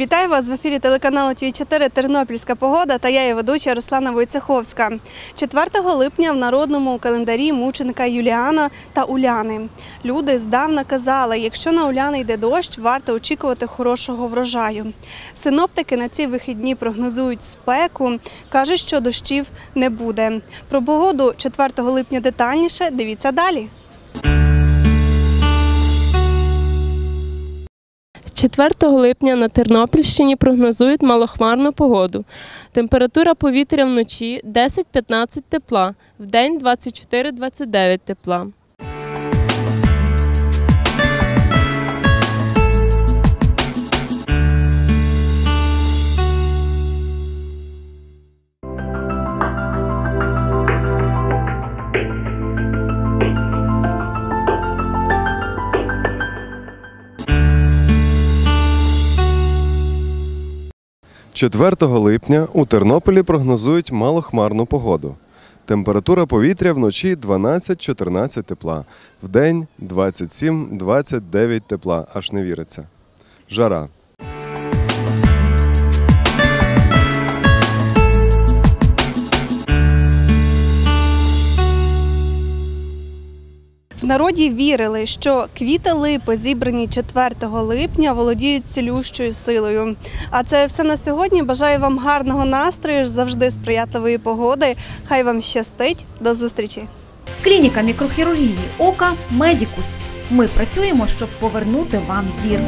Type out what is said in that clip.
Вітаю вас в ефірі телеканалу ТВ 4 Тернопільська погода та я її ведуча Руслана Войцеховська. 4 липня в народному календарі мученика Юліана та Уляни. Люди здавна казали, якщо на Уляни йде дощ, варто очікувати хорошого врожаю. Синоптики на ці вихідні прогнозують спеку, кажуть, що дощів не буде. Про погоду 4 липня детальніше дивіться далі. 4 липня на Тернопільщині прогнозують малохмарну погоду. Температура повітря вночі 10-15 тепла, вдень 24-29 тепла. – 4 липня у Тернополі прогнозують малохмарну погоду. Температура повітря вночі 12-14 тепла, вдень 27-29 тепла, аж не віриться. Жара. В народі вірили, що квіти липи, зібрані 4 липня, володіють цілющою силою. А це все на сьогодні. Бажаю вам гарного настрою, завжди сприятливої погоди. Хай вам щастить. До зустрічі! Клініка мікрохірургії ока Медікус. Ми працюємо, щоб повернути вам зір.